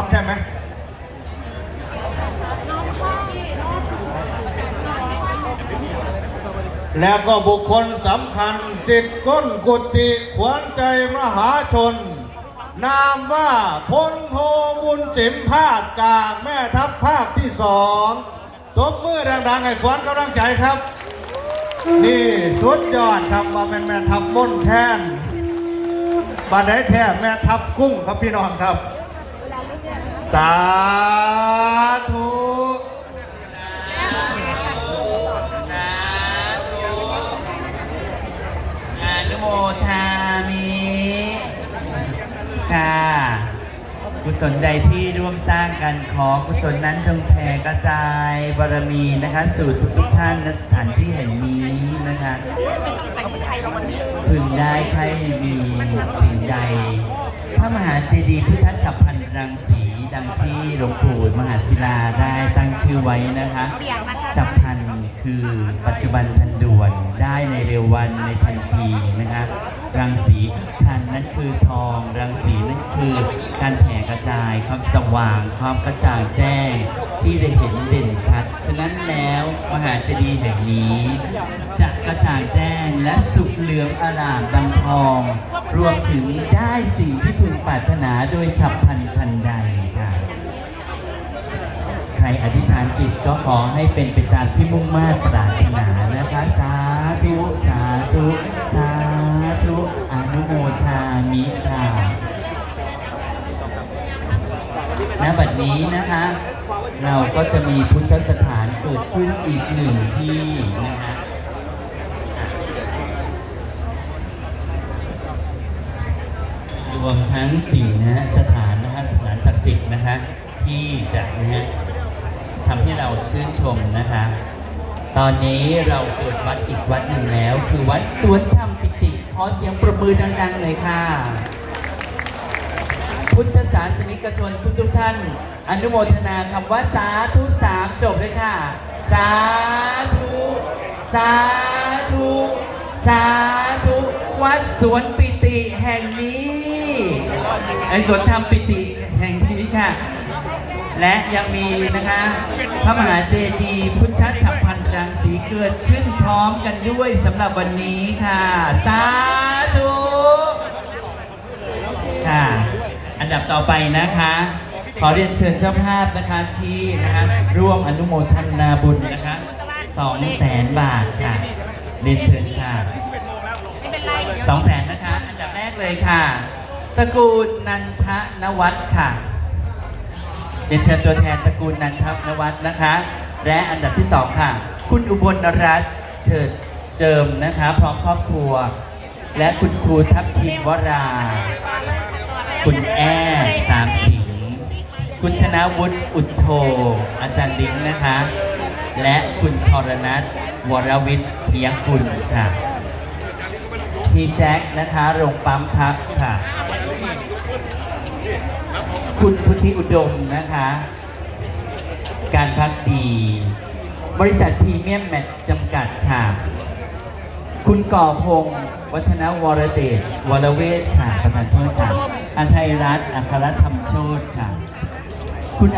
อมใช่ไหมแล้วก็บุคคลสำคัญสิทธิ์ก้นกุฏิขวัญใจมหาชน นามว่าพลโทบุญสิมภาคกากแม่ทัพภาคที่สองตบมือดังๆให้ขวัญกำลังใจครับ นี่สุดยอดครับว่าเป็นแม่ทัพม่นแทนบาดไดแท้แม่ทัพกุ้งครับพี่น้องครับ สาธุสาธุอนุโมทามิค่ะ กุศลใดที่ร่วมสร้างกันขอกุศลนั้นจงแผ่กระจายบารมีนะคะ สู่ทุกๆท่านณสถานที่แห่งนี้นะคะพึงได้ใครมีสิ่งใดพระ มหาเจดีย์พุทธฉับพันรังสีดังที่หลวงปู่มหาศิลาได้ตั้งชื่อไว้นะคะฉับพลันคือปัจจุบันทันด่วนได้ในเร็ววันในทันทีนะคะรังสีพันนั้นคือทอง รังสีนั่นคือการแผ่กระจายความสว่าง ความกระจ่างแจ้งที่ได้เห็นเด่นชัด ฉะนั้นแล้วมหาเจดีย์แห่งนี้ จะกระจ่างแจ้งและสุกเหลืองอารามดังทอง รวมถึงได้สิ่งที่พึงปรารถนาโดยฉับพลันทันใดค่ะใครอธิษฐานจิตก็ขอให้เป็นไปตามที่มุ่งมา่ปรารถนานะคะ สาธุ สาธุ สาธุ อนุโมทามิค่ะณบัดนี้นะคะ เราก็จะมีพุทธสถานเกิดขึ้นอีกหนึ่งที่นะคะ รวมทั้งสิ่งนะฮะสถานนะฮะสถานศักดิ์สิทธิ์นะคะที่จะนะฮะทำให้เราชื่นชมนะคะ ตอนนี้เราเกิดวัดอีกวัดหนึ่งแล้ว คือวัดสวนธรรมปิติขอเสียงประมือดังๆหน่อยค่ะ พุทธศาสนิกชนทุกๆท่าน อนุโมทนาคำว่าสาธุสามจบเลยค่ะ สาธุ สาธุ สาธุ วัดสวนปิติแห่งนี้ ไอสวนธรรมปิติแห่งนี้ค่ะ และยังมีนะคะ พระมหาเจดีย์พุทธฉับพันรังสีเกิดขึ้นพร้อมกันด้วยสำหรับวันนี้ค่ะ สาธุค่ะ อันดับต่อไปนะคะ ขอเรียนเชิญเจ้าภาพนะคะที่นะคะร่วมอนุโมทนาบุญนะคะสองแสนบาทค่ะ เรียนเชิญค่ะสองแสนนะคะ อันดับแรกเลยค่ะ ตระกูลนันทนวัฒน์ค่ะเรียนเชิญตัวแทนตระกูลนันทนวัฒน์นะคะ และอันดับที่สองค่ะ คุณอุบลรัตน์เฉิดเจิมนะคะ พร้อมครอบครัว และคุณครูทัพทิมวรา คุณแอ้สามสิงคุณชนะวุฒิอุทโท อาจารย์ลิงนะคะ และคุณทรนัทวรวิทย์พิยคุณค่ะ พี่แจ็คนะคะโรงปั๊มพักค่ะ คุณพุทธิอุดมนะคะ การพักดี บริษัทพรีเมียมแมทจำกัดค่ะ คุณก่อพงศ์วัฒนวรเดชวรเวทค่ะประธานโทษค่ะอันไทยรัฐอัครธรรมโชตค่ะ คุณ